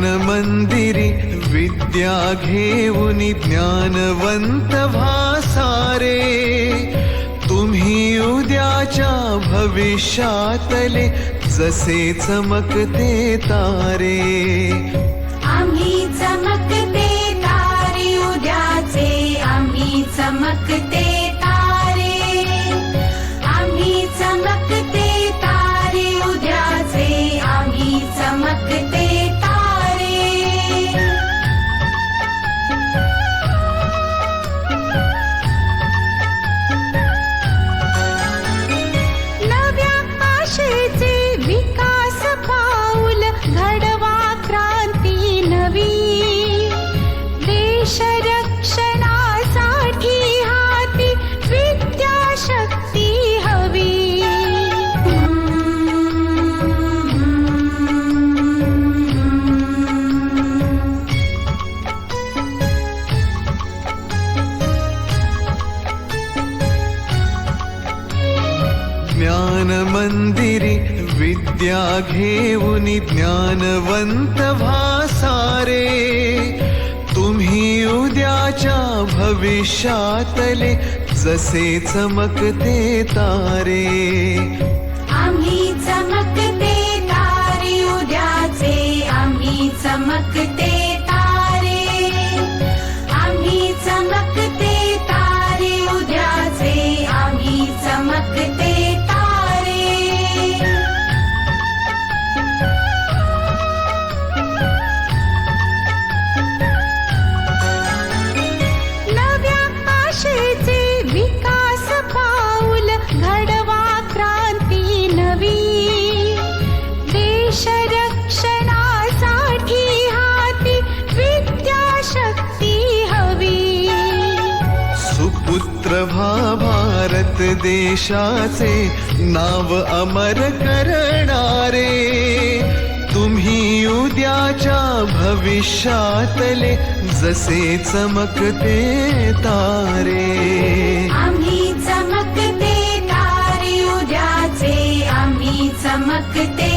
ज्ञान मंदिरी विद्या घेऊन ज्ञानवंत भासारे. तुम्ही उद्याच्या भविष्यातले जसे चमकते तारे. आम्ही चमकते तारे उद्याचे आम्ही चमकते ज्ञान मंदिरी विद्या घेऊन ज्ञानवंत भासारे. तुम्ही उद्याच्या भविष्यातले जसे चमकते तारे. आम्ही चमकते तारे उद्याचे आम्ही चमकते प्रभा भारत देशाचे नाव अमर करणारे. तुम्ही उद्याच्या भविष्यातले जसे चमकते तारे. आम्ही चमकते तारे उद्याचे आम्ही चमकते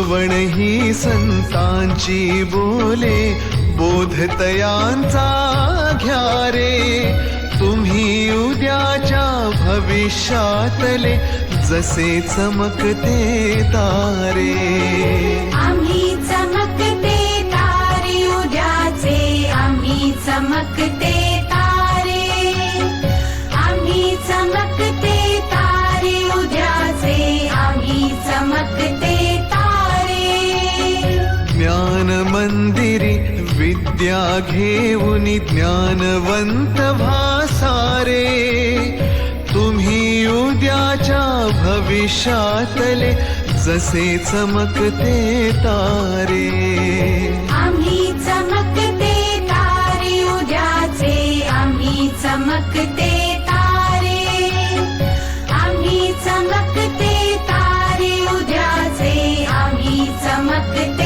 शिकवण ही संतांची बोले बोधतयांचा घ्या रे तुम्ही उद्याच्या भविष्यातले जसे चमकते तारे. आम्ही चमकते तारे उद्याचे आम्ही चमकते तारे. आम्ही चमकते तारे उद्याचे आम्ही चमकते विद्या घेऊन ज्ञानवंत भासारे तुम्ही उद्याच्या भविष्यातले जसे चमकते तारे. आम्ही चमकते तारे उद्याचे आम्ही चमकते तारे. आम्ही चमकते तारे उद्याचे आम्ही चमकते